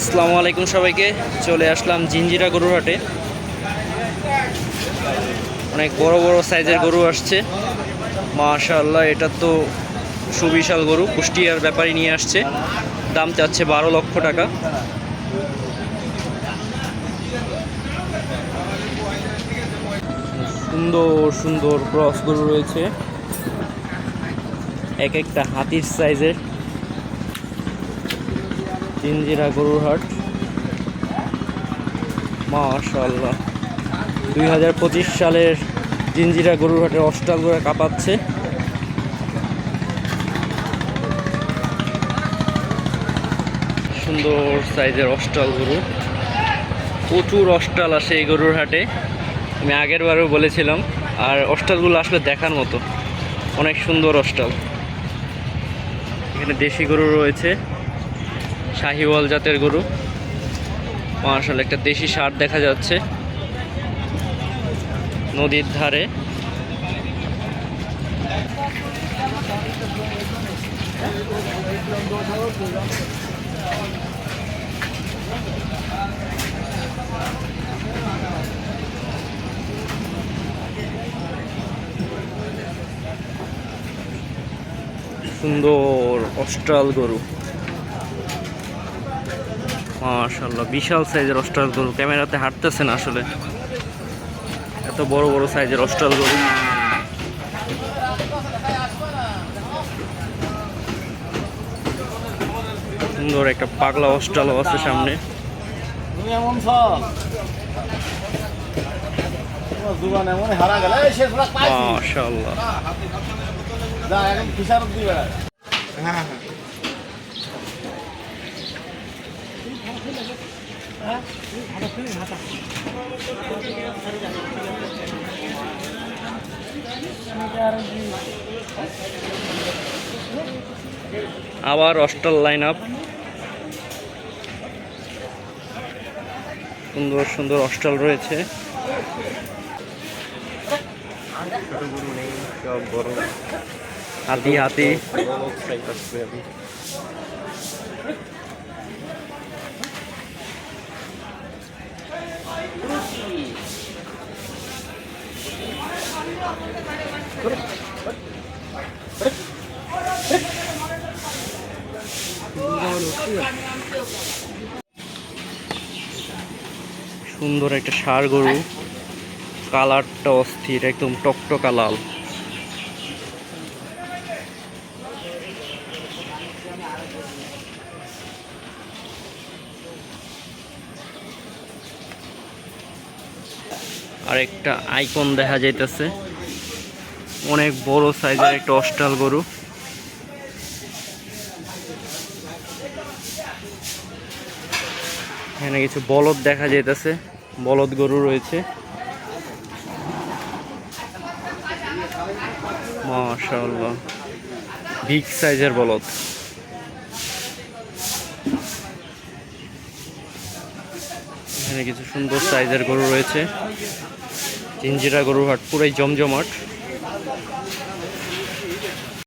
আসসালামু আলাইকুম সবাইকে। চলে আসলাম জিঞ্জিরা গরুর হাটে। অনেক বড় বড় সাইজের গরু আসছে। মাশাআল্লাহ, এটা তো সুবিশাল গরু। কুষ্টিয়ার ব্যাপারী নিয়ে আসছে। দাম চাচ্ছে বারো লক্ষ টাকা। সুন্দর সুন্দর ক্রস গরু রয়েছে। এক একটা হাতির সাইজের। জিঞ্জিরা গরুর হাট মাশাল্লাহ দুই হাজার পঁচিশ সালের জিঞ্জিরা গরুর হাটের অস্টাল করে কাঁপাচ্ছে। সুন্দর সাইজের অস্টাল গরু। প্রচুর অষ্টাল আসে এই গরুর হাটে আমি আগের বারেও বলেছিলাম, আর অষ্টালগুলো আসলে দেখার মতো। অনেক সুন্দর অস্টাল এখানে দেশি গরু রয়েছে। শাহিওয়াল জাতের গরু। মার্শাল একটা দেশি সার দেখা যাচ্ছে। নদীর ধারে। সুন্দর অস্ট্রাল গরু। মাশাল্লাহ বিশাল সাইজের অস্ট্রাল গরু। ক্যামেরাতে হাঁটতেছে না আসলে। এত বড় বড় সাইজের অস্ট্রাল গরু। সুন্দর একটা পাগলা অস্ট্রালও আছে সামনে। তুমি এমন আবার অস্টাল লাইন আপ সুন্দর সুন্দর অস্টাল রয়েছে। হাতি হাতি। সুন্দর একটা ষাড় গরু। কালারটা অস্থির একদম টকটকা লাল। আর একটা আইকন দেখা যাইতেছে। অনেক বড় সাইজের একটা অস্টাল গরু। এখানে কিছু বলদ দেখা যাইতেছে, বলদ গরু রয়েছে। মাশাআল্লাহ বিগ সাইজের বলদ। এখানে কিছু সুন্দর সাইজের গরু রয়েছে। জিঞ্জিরা গরুর হাট পুরাই জমজমাট।